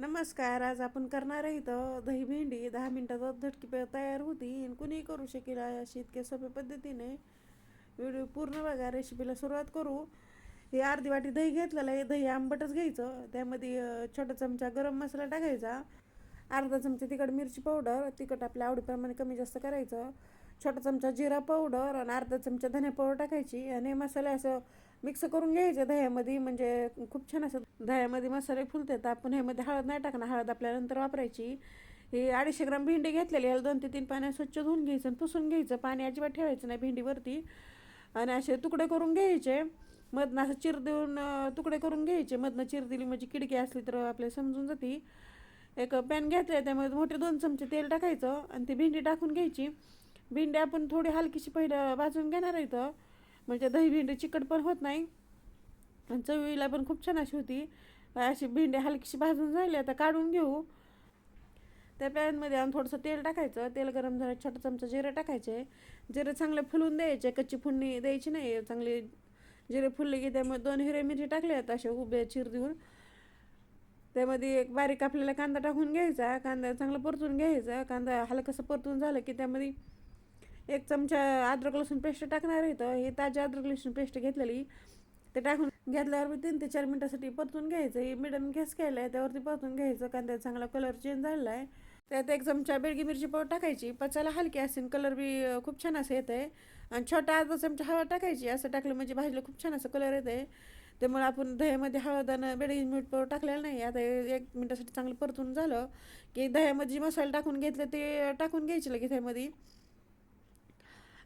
नमस्कार आज आपण करणार आहे इथं दही भेंडी. दहा मिनटात झटकी पे- तयार होती आणि कुणीही करू शकेल अशी इतक्या सोप्या पद्धतीने व्हिडिओ पूर्ण बघा रेसिपीला सुरुवात करू. हे अर्धी वाटी दही घेतलेलं आहे. दही आंबटच घ्यायचं. त्यामध्ये छोटा चमचा गरम मसाला टाकायचा. अर्धा चमचा तिखट मिरची पावडर. तिखट आपल्या आवडीप्रमाणे कमी जास्त करायचं. छोटा चमचा जिरा पावडर आणि अर्धा चमचा धने पावडर टाकायची. आणि हे मसाले असं मिक्स करून घ्यायचे दह्यामध्ये म्हणजे खूप छान असं दह्यामध्ये मसाले फुलतात आपण ह्यामध्ये हळद नाही टाकणार. हळद आपल्या नंतर वापरायची. हे अडीचशे ग्राम भेंडी घेतलेली याला दोन ते तीन पाण्या स्वच्छ धुवून घ्यायचं आणि पुसून घ्यायचं. पाणी अजिबात ठेवायचं नाही भेंडीवरती. आणि असे तुकडे करून घ्यायचे. मधनं असं चिर देऊन तुकडे करून घ्यायचे. मधनं चिर दिली म्हणजे किडकी असली तर आपल्याला समजून जाते. एक पॅन घेतलं त्यामध्ये मोठे दोन चमचे तेल टाकायचं आणि ती भेंडी टाकून घ्यायची. भेंडी आपण थोडी हलकीशी पहिलं भाजून घेणार इथं. म्हणजे दही भेंडी चिकट पण होत नाही. आणि चवीला पण खूप छान अशी होती. अशी भेंडी हलकीशी भाजून झाली आता काढून घेऊ. त्या पॅनमध्ये आणून थोडंसं तेल टाकायचं. तेल गरम झालं छोटा चमचा जिरे टाकायचे. जिरे चांगले फुलून द्यायचे. कच्ची फुडणी द्यायची नाही. चांगले जिरे फुलले की त्यामध्ये दोन हिरे मिरची टाकले आहेत असे उभे चिर देऊन त्यामध्ये एक बारीक आपल्याला कांदा टाकून घ्यायचा. कांदा चांगला परतून घ्यायचा. कांदा हलकासा परतून झालं की त्यामध्ये एक चमचा अद्रक लसूण पेस्ट टाकणार आहे हे ताजी अद्रक लसूण पेस्ट घेतलेली. ते टाकून घेतल्यावर मी तीन ते चार मिनटासाठी परतून घ्यायचं. हे मिडम गॅस केला आहे त्यावरती परतून घ्यायचं. कांद्याचा चांगला कलर चेंज झालेला आहे त्यात एक चमचा बेडगी मिरची पावडर टाकायची. पचायला हलकी असेल कलर बी खूप छान असं येतं आहे आणि छोटा अर्धा चमचा हवा टाकायची. असं टाकलं म्हणजे भाजीला खूप छान असं कलर येतं आहे त्यामुळे आपण दह्यामध्ये हळदानं आणि बेडगी मीठ पावडर टाकलेलं नाही. आता एक मिनटासाठी चांगलं परतून झालं की दह्यामध्ये जे मसाले टाकून घेतले ते टाकून घ्यायचे लगेच त्यामध्ये.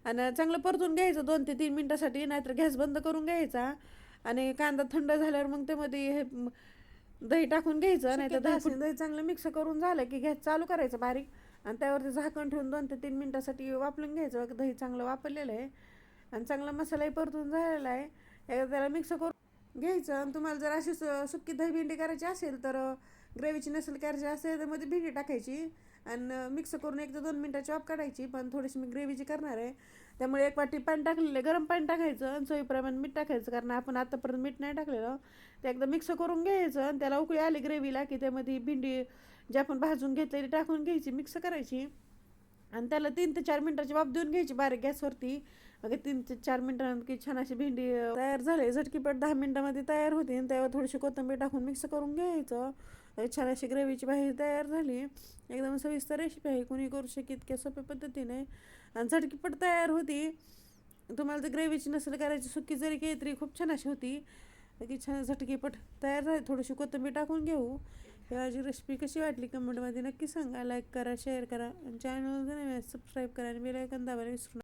आणि चांगलं परतून घ्यायचं दोन ते तीन मिनटासाठी नाहीतर गॅस बंद करून घ्यायचा. आणि कांदा थंड झाल्यावर मग त्यामध्ये हे दही टाकून घ्यायचं नाही तर दही दही चांगलं मिक्स करून झालं की गॅस चालू करायचं बारीक. आणि त्यावरती झाकण ठेवून दोन ते तीन मिनटासाठी वापरून घ्यायचं. दही चांगलं वापरलेलं आहे. आणि चांगला मसालाही परतून झालेला आहे. एकदा त्याला मिक्स करून घ्यायचं. आणि तुम्हाला जर अशी सु- सुकी दही भेंडी करायची असेल तर ग्रेव्हीची नसेल करायची असेल तर मध्ये भेंडी टाकायची. आणि मिक्स करून एक ते दोन मिनटाची ऑफ काढायची. पण थोडीशी मी ग्रेव्हीची करणार आहे त्यामुळे एक वाटी पाणी टाकलेलं आहे गरम पाणी टाकायचं आणि चवीप्रमाणे मीठ टाकायचं. कारण आपण आत्तापर्यंत मीठ नाही टाकलेलं. ते एकदा मिक्स करून घ्यायचं आणि त्याला उकळी आली ग्रेव्हीला की त्यामध्ये भेंडी जी आपण भाजून घेतलेली टाकून घ्यायची मिक्स करायची. आणि त्याला तीन ते चार मिनटाची वाफ देऊन घ्यायची बारीक गॅसवरती. अगं तीन ते चार मिनटानंतर की छान अशी भेंडी तयार झाली. झटकीपट दहा मिनटामध्ये तयार होती. आणि त्यावर थोडीशी कोथिंबीर टाकून मिक्स करून घ्यायचं. छान अशी ग्रेव्हीची भाजी तयार झाली. एकदम सविस्तर रेसिपी आहे. कोणी करू शकेल इतक्या सोप्या पद्धतीने. आणि झटकीपट तयार होती. तुम्हाला तर ग्रेव्हीची नसेल करायची सुकी जरी केली तरी खूप छान अशी होती. की छान झटकीपट तयार झाली. थोडीशी कोथिंबीर टाकून घेऊ. ही माझी रेसिपी कशी वाटली कमेंटमध्ये नक्की सांगा. लाईक करा शेअर करा. आणि चॅनल सबस्क्राईब करा. आणि बेलायकन दाबायला विसरू